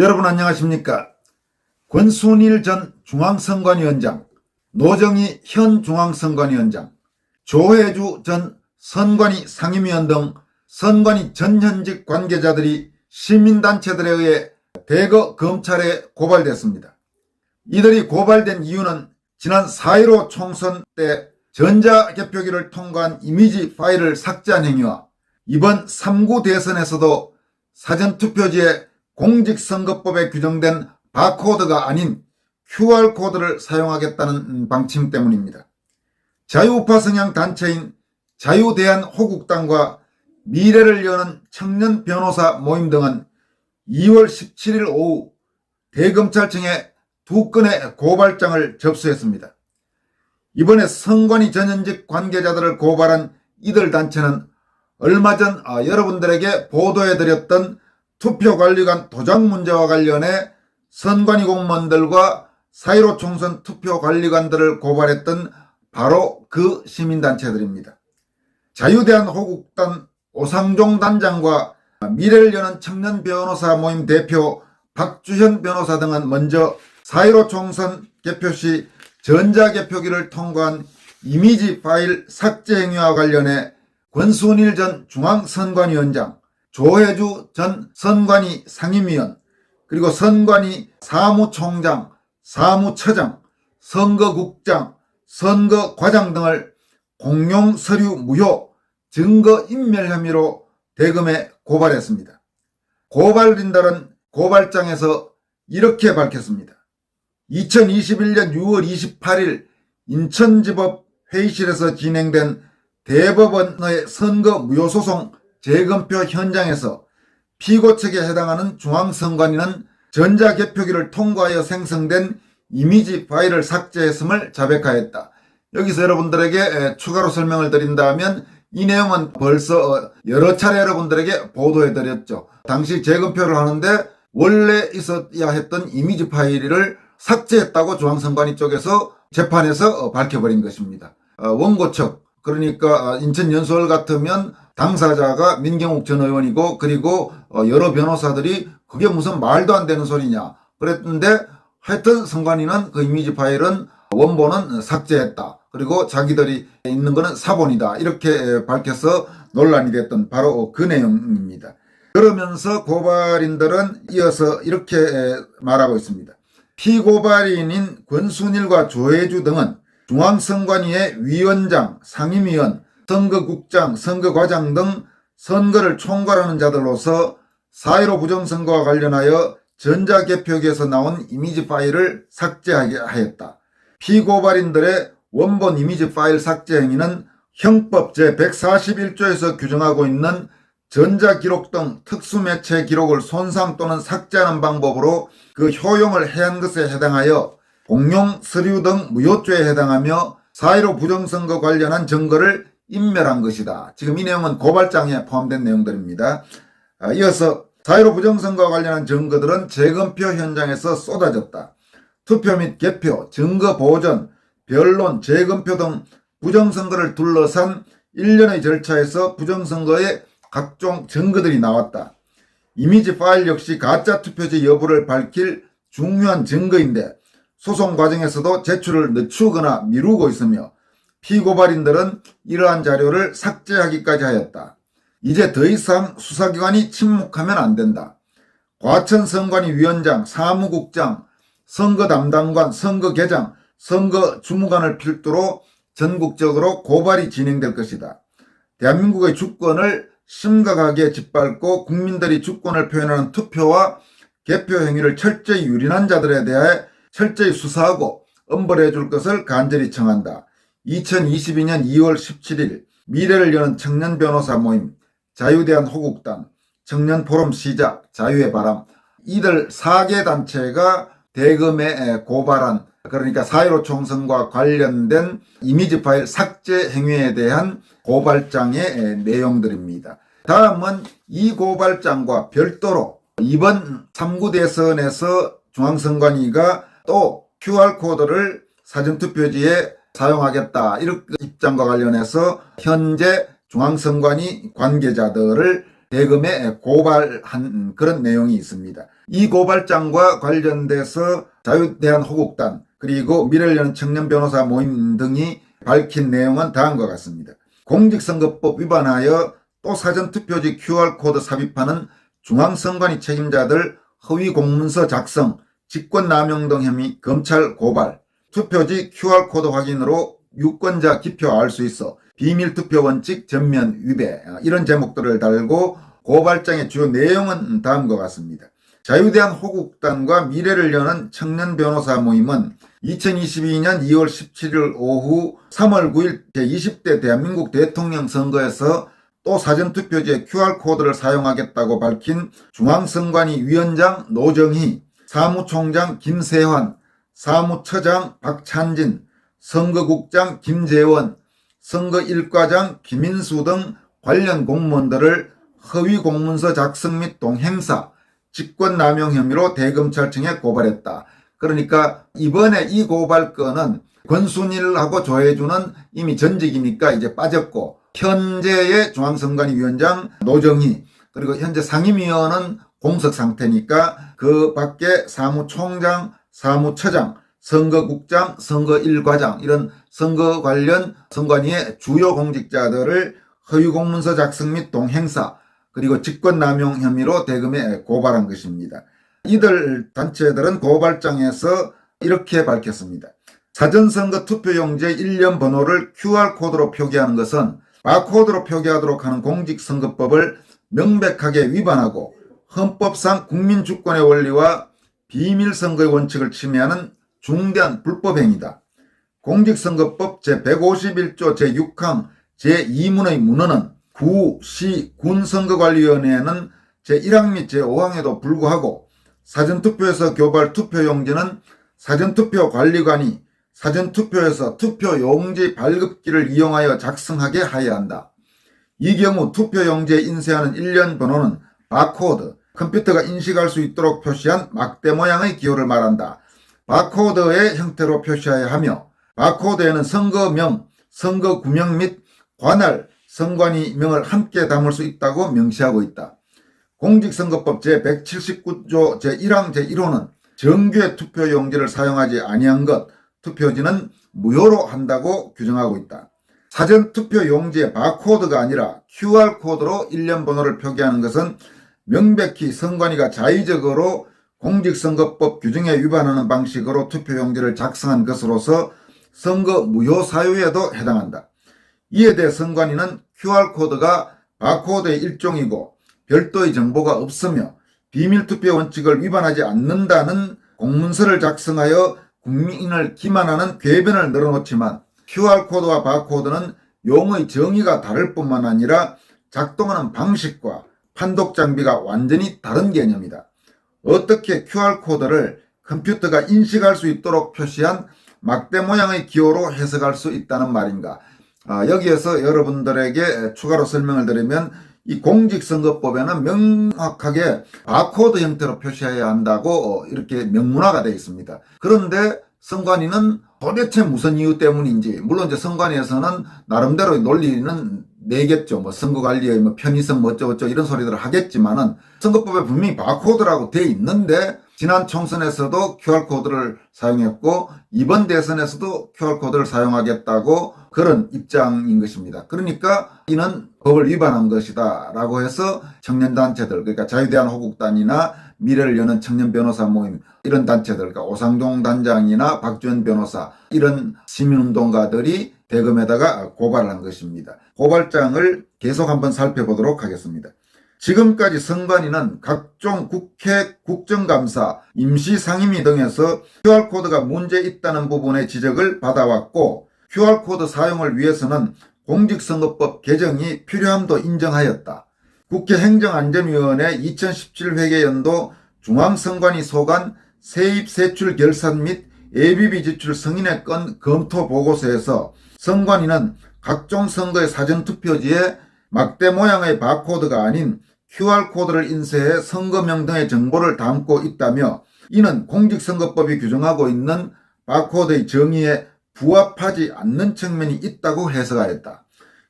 여러분 안녕하십니까? 권순일 전 중앙선관위원장, 노정희 현 중앙선관위원장, 조혜주 전 선관위 상임위원 등 선관위 전현직 관계자들이 시민단체들에 의해 대거 검찰에 고발됐습니다. 이들이 고발된 이유는 지난 4.15 총선 때 전자개표기를 통과한 이미지 파일을 삭제한 행위와 이번 3구 대선에서도 사전투표지에 공직선거법에 규정된 바코드가 아닌 QR코드를 사용하겠다는 방침 때문입니다. 자유우파 성향 단체인 자유대한호국당과 미래를 여는 청년 변호사 모임 등은 2월 17일 오후 대검찰청에 두 건의 고발장을 접수했습니다. 이번에 선관위 전현직 관계자들을 고발한 이들 단체는 얼마 전 아, 여러분들에게 보도해드렸던 투표관리관 도장 문제와 관련해 선관위 공무원들과 4.15 총선 투표관리관들을 고발했던 바로 그 시민단체들입니다. 자유대한 호국단 오상종 단장과 미래를 여는 청년 변호사 모임 대표 박주현 변호사 등은 먼저 4.15 총선 개표 시 전자개표기를 통과한 이미지 파일 삭제 행위와 관련해 권순일 전 중앙선관위원장, 조혜주 전 선관위 상임위원, 그리고 선관위 사무총장, 사무처장, 선거국장, 선거과장 등을 공용 서류 무효, 증거 인멸 혐의로 대검에 고발했습니다. 고발인들은 고발장에서 이렇게 밝혔습니다. 2021년 6월 28일 인천지법 회의실에서 진행된 대법원의 선거 무효소송 재검표 현장에서 피고 측에 해당하는 중앙선관위는 전자개표기를 통과하여 생성된 이미지 파일을 삭제했음을 자백하였다. 여기서 여러분들에게 추가로 설명을 드린다면 이 내용은 벌써 여러 차례 여러분들에게 보도해드렸죠. 당시 재검표를 하는데 원래 있어야 했던 이미지 파일을 삭제했다고 중앙선관위 쪽에서 재판에서 밝혀버린 것입니다. 어, 원고 측 그러니까 인천연수원 같으면 당사자가 민경욱 전 의원이고 그리고 어, 여러 변호사들이 그게 무슨 말도 안 되는 소리냐 그랬는데 하여튼 선관위는 그 이미지 파일은 원본은 삭제했다. 그리고 자기들이 있는 거는 사본이다. 이렇게 밝혀서 논란이 됐던 바로 그 내용입니다. 그러면서 고발인들은 이어서 이렇게 말하고 있습니다. 피고발인인 권순일과 조혜주 등은 중앙선관위의 위원장, 상임위원, 선거국장, 선거과장 등 선거를 총괄하는 자들로서 4.15 부정선거와 관련하여 전자개표기에서 나온 이미지 파일을 삭제하게 하였다. 피고발인들의 원본 이미지 파일 삭제 행위는 형법 제141조에서 규정하고 있는 전자기록 등 특수매체 기록을 손상 또는 삭제하는 방법으로 그 효용을 해한 것에 해당하여 공용 서류 등 무효죄에 해당하며 4.15 부정선거 관련한 증거를 인멸한 것이다. 지금 이 내용은 고발장에 포함된 내용들입니다. 아, 이어서 4.15 부정선거와 관련한 증거들은 재검표 현장에서 쏟아졌다. 투표 및 개표, 증거 보전, 변론, 재검표 등 부정선거를 둘러싼 일련의 절차에서 부정선거의 각종 증거들이 나왔다. 이미지 파일 역시 가짜 투표지 여부를 밝힐 중요한 증거인데 소송 과정에서도 제출을 늦추거나 미루고 있으며 피고발인들은 이러한 자료를 삭제하기까지 하였다. 이제 더 이상 수사기관이 침묵하면 안 된다. 과천 선관위 위원장, 사무국장, 선거 담당관, 선거계장, 선거 주무관을 필두로 전국적으로 고발이 진행될 것이다. 대한민국의 주권을 심각하게 짓밟고 국민들이 주권을 표현하는 투표와 개표 행위를 철저히 유린한 자들에 대해 철저히 수사하고 엄벌해 줄 것을 간절히 청한다. 2022년 2월 17일 미래를 여는 청년 변호사 모임, 자유대한 호국당, 청년 포럼 시작, 자유의 바람 이들 4개 단체가 대검에 고발한 그러니까 4.15 총선과 관련된 이미지 파일 삭제 행위에 대한 고발장의 내용들입니다. 다음은 이 고발장과 별도로 이번 3구 대선에서 중앙선관위가 또 QR코드를 사전투표지에 사용하겠다. 이런 입장과 관련해서 현재 중앙선관위 관계자들을 대검에 고발한 그런 내용이 있습니다. 이 고발장과 관련돼서 자유대한호국단 그리고 미래를 여는 청년 변호사 모임 등이 밝힌 내용은 다음과 같습니다. 공직선거법 위반하여 또 사전투표지 QR코드 삽입하는 중앙선관위 책임자들 허위 공문서 작성, 직권남용 등 혐의 검찰 고발, 투표지 QR코드 확인으로 유권자 기표 알 수 있어 비밀 투표 원칙 전면 위배 아, 이런 제목들을 달고 고발장의 주요 내용은 다음과 같습니다. 자유대한 호국단과 미래를 여는 청년 변호사 모임은 2022년 2월 17일 오후 3월 9일 제20대 대한민국 대통령 선거에서 또 사전투표지에 QR코드를 사용하겠다고 밝힌 중앙선관위 위원장 노정희, 사무총장 김세환, 사무처장 박찬진, 선거국장 김재원, 선거 일과장 김인수 등 관련 공무원들을 허위 공문서 작성 및 동행사, 직권남용 혐의로 대검찰청에 고발했다. 그러니까 이번에 이 고발건은 권순일하고 조혜주는 이미 전직이니까 이제 빠졌고 현재의 중앙선관위 위원장 노정희 그리고 현재 상임위원은 공석 상태니까 그 밖에 사무총장, 사무처장, 선거국장, 선거일과장 이런 선거 관련 선관위의 주요 공직자들을 허위 공문서 작성 및 동행사 그리고 직권남용 혐의로 대검에 고발한 것입니다. 이들 단체들은 고발장에서 이렇게 밝혔습니다. 사전선거 투표용지의 일련 번호를 QR코드로 표기하는 것은 바코드로 표기하도록 하는 공직선거법을 명백하게 위반하고 헌법상 국민주권의 원리와 비밀선거의 원칙을 침해하는 중대한 불법행위다. 공직선거법 제151조 제6항 제2문의 문헌은 구, 시, 군선거관리위원회는 제1항 및 제5항에도 불구하고 사전투표에서 교발 투표용지는 사전투표 관리관이 사전투표에서 투표용지 발급기를 이용하여 작성하게 하여야 한다. 이 경우 투표용지에 인쇄하는 일련 번호는 바코드, 컴퓨터가 인식할 수 있도록 표시한 막대 모양의 기호를 말한다. 바코드의 형태로 표시하여야 하며 바코드에는 선거명, 선거구명 및 관할, 선관위 명을 함께 담을 수 있다고 명시하고 있다. 공직선거법 제179조 제1항 제1호는 정규의 투표용지를 사용하지 아니한 것, 투표지는 무효로 한다고 규정하고 있다. 사전 투표용지에 바코드가 아니라 QR코드로 일련 번호를 표기하는 것은 명백히 선관위가 자의적으로 공직선거법 규정에 위반하는 방식으로 투표용지를 작성한 것으로서 선거 무효 사유에도 해당한다. 이에 대해 선관위는 QR코드가 바코드의 일종이고 별도의 정보가 없으며 비밀투표 원칙을 위반하지 않는다는 공문서를 작성하여 국민을 기만하는 궤변을 늘어놓지만 QR코드와 바코드는 용의 정의가 다를 뿐만 아니라 작동하는 방식과 판독 장비가 완전히 다른 개념이다. 어떻게 QR코드를 컴퓨터가 인식할 수 있도록 표시한 막대 모양의 기호로 해석할 수 있다는 말인가? 아, 여기에서 여러분들에게 추가로 설명을 드리면 이 공직선거법에는 명확하게 바코드 형태로 표시해야 한다고 이렇게 명문화가 되어 있습니다. 그런데 선관위는 도대체 무슨 이유 때문인지 물론 이제 선관위에서는 나름대로 논리는 내겠죠. 뭐 선거관리의 뭐 편의성 뭐 어쩌고저쩌고 이런 소리들을 하겠지만은 선거법에 분명히 바코드라고 돼 있는데 지난 총선에서도 QR코드를 사용했고 이번 대선에서도 QR코드를 사용하겠다고 그런 입장인 것입니다. 그러니까 이는 법을 위반한 것이다 라고 해서 청년단체들 그러니까 자유대한 호국단이나 미래를 여는 청년 변호사 모임 이런 단체들 그러니까 오상종 단장이나 박주현 변호사 이런 시민운동가들이 대검에다가 고발한 것입니다. 고발장을 계속 한번 살펴보도록 하겠습니다. 지금까지 선관위는 각종 국회 국정감사, 임시상임위 등에서 QR코드가 문제 있다는 부분의 지적을 받아왔고 QR코드 사용을 위해서는 공직선거법 개정이 필요함도 인정하였다. 국회 행정안전위원회 2017 회계 연도 중앙선관위 소관 세입 세출 결산 및 ABB 지출 승인의 건 검토 보고서에서 선관위는 각종 선거의 사전투표지에 막대 모양의 바코드가 아닌 QR코드를 인쇄해 선거명 등의 정보를 담고 있다며 이는 공직선거법이 규정하고 있는 바코드의 정의에 부합하지 않는 측면이 있다고 해석하였다.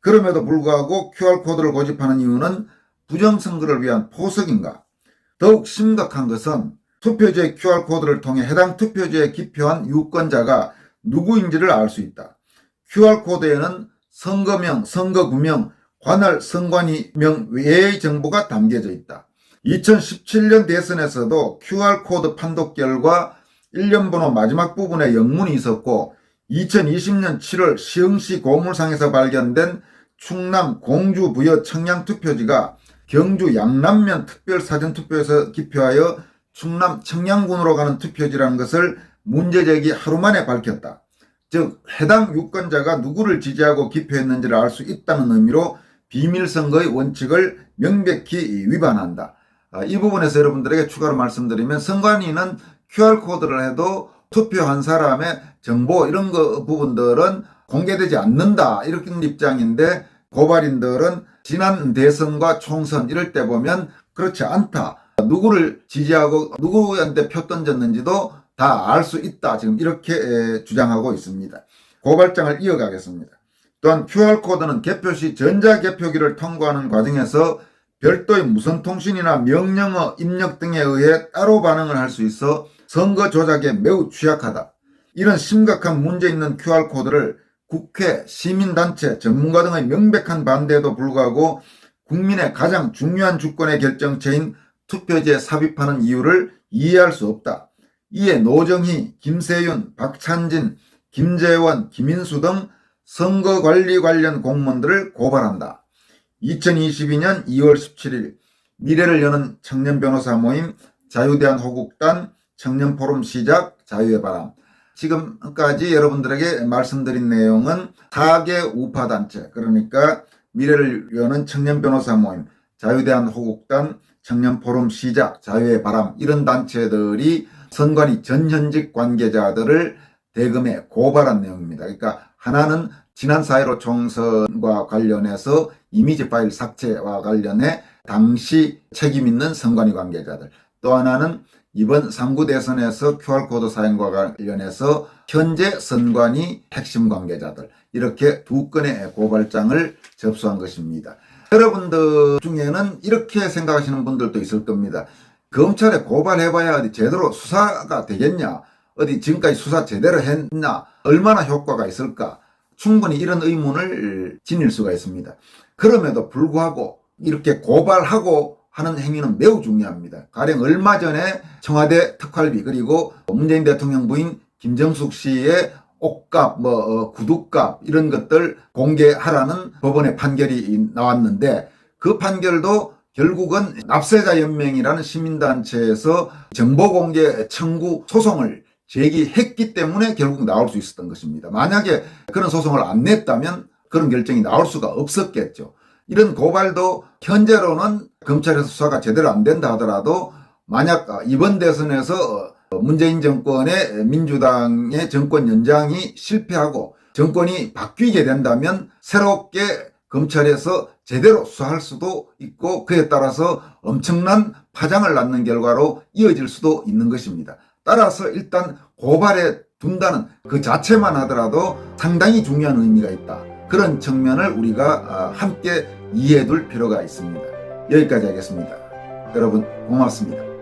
그럼에도 불구하고 QR코드를 고집하는 이유는 부정선거를 위한 포석인가? 더욱 심각한 것은 투표지의 QR코드를 통해 해당 투표지에 기표한 유권자가 누구인지를 알 수 있다. QR코드에는 선거명, 선거구명, 관할 선관위명 외의 정보가 담겨져 있다. 2017년 대선에서도 QR코드 판독 결과 1년 번호 마지막 부분에 영문이 있었고 2020년 7월 시흥시 고물상에서 발견된 충남 공주 부여 청양 투표지가 경주 양남면 특별 사전 투표에서 기표하여 충남 청양군으로 가는 투표지라는 것을 문제 제기 하루 만에 밝혔다. 즉 해당 유권자가 누구를 지지하고 기표했는지를 알 수 있다는 의미로 비밀선거의 원칙을 명백히 위반한다. 아, 이 부분에서 여러분들에게 추가로 말씀드리면 선관위는 QR코드를 해도 투표한 사람의 정보 이런 거 부분들은 공개되지 않는다 이렇게 입장인데 고발인들은 지난 대선과 총선 이럴 때 보면 그렇지 않다. 누구를 지지하고 누구한테 표 던졌는지도 다 알 수 있다. 지금 이렇게 에, 주장하고 있습니다. 고발장을 이어가겠습니다. 또한 QR코드는 개표 시 전자개표기를 통과하는 과정에서 별도의 무선통신이나 명령어 입력 등에 의해 따로 반응을 할 수 있어 선거 조작에 매우 취약하다. 이런 심각한 문제 있는 QR코드를 국회, 시민단체, 전문가 등의 명백한 반대에도 불구하고 국민의 가장 중요한 주권의 결정체인 투표지에 삽입하는 이유를 이해할 수 없다. 이에 노정희, 김세윤, 박찬진, 김재원, 김인수 등 선거관리 관련 공무원들을 고발한다. 2022년 2월 17일 미래를 여는 청년 변호사 모임 자유대한 호국단 청년 포럼 시작 자유의 바람 지금까지 여러분들에게 말씀드린 내용은 4개 우파단체 그러니까 미래를 여는 청년 변호사 모임 자유대한 호국단 청년 포럼 시작 자유의 바람 이런 단체들이 선관위 전현직 관계자들을 대금에 고발한 내용입니다. 그러니까 하나는 지난 4.15 총선과 관련해서 이미지 파일 삭제와 관련해 당시 책임 있는 선관위 관계자들 또 하나는 이번 3구 대선에서 QR코드 사용과 관련해서 현재 선관위 핵심 관계자들 이렇게 두 건의 고발장을 접수한 것입니다. 여러분들 중에는 이렇게 생각하시는 분들도 있을 겁니다. 검찰에 고발해봐야 어디 제대로 수사가 되겠냐? 어디 지금까지 수사 제대로 했나? 얼마나 효과가 있을까? 충분히 이런 의문을 지닐 수가 있습니다. 그럼에도 불구하고 이렇게 고발하고 하는 행위는 매우 중요합니다. 가령 얼마 전에 청와대 특활비 그리고 문재인 대통령 부인 김정숙 씨의 옷값, 뭐 어, 구두값 이런 것들 공개하라는 법원의 판결이 나왔는데 그 판결도 결국은 납세자 연맹이라는 시민단체에서 정보 공개 청구 소송을 제기했기 때문에 결국 나올 수 있었던 것입니다. 만약에 그런 소송을 안 냈다면 그런 결정이 나올 수가 없었겠죠. 이런 고발도 현재로는 검찰에서 수사가 제대로 안 된다 하더라도 만약 이번 대선에서 문재인 정권의 민주당의 정권 연장이 실패하고 정권이 바뀌게 된다면 새롭게 검찰에서 제대로 수사할 수도 있고 그에 따라서 엄청난 파장을 낳는 결과로 이어질 수도 있는 것입니다. 따라서 일단 고발에 둔다는 그 자체만 하더라도 상당히 중요한 의미가 있다. 그런 측면을 우리가 함께 이해해 둘 필요가 있습니다. 여기까지 하겠습니다. 여러분 고맙습니다.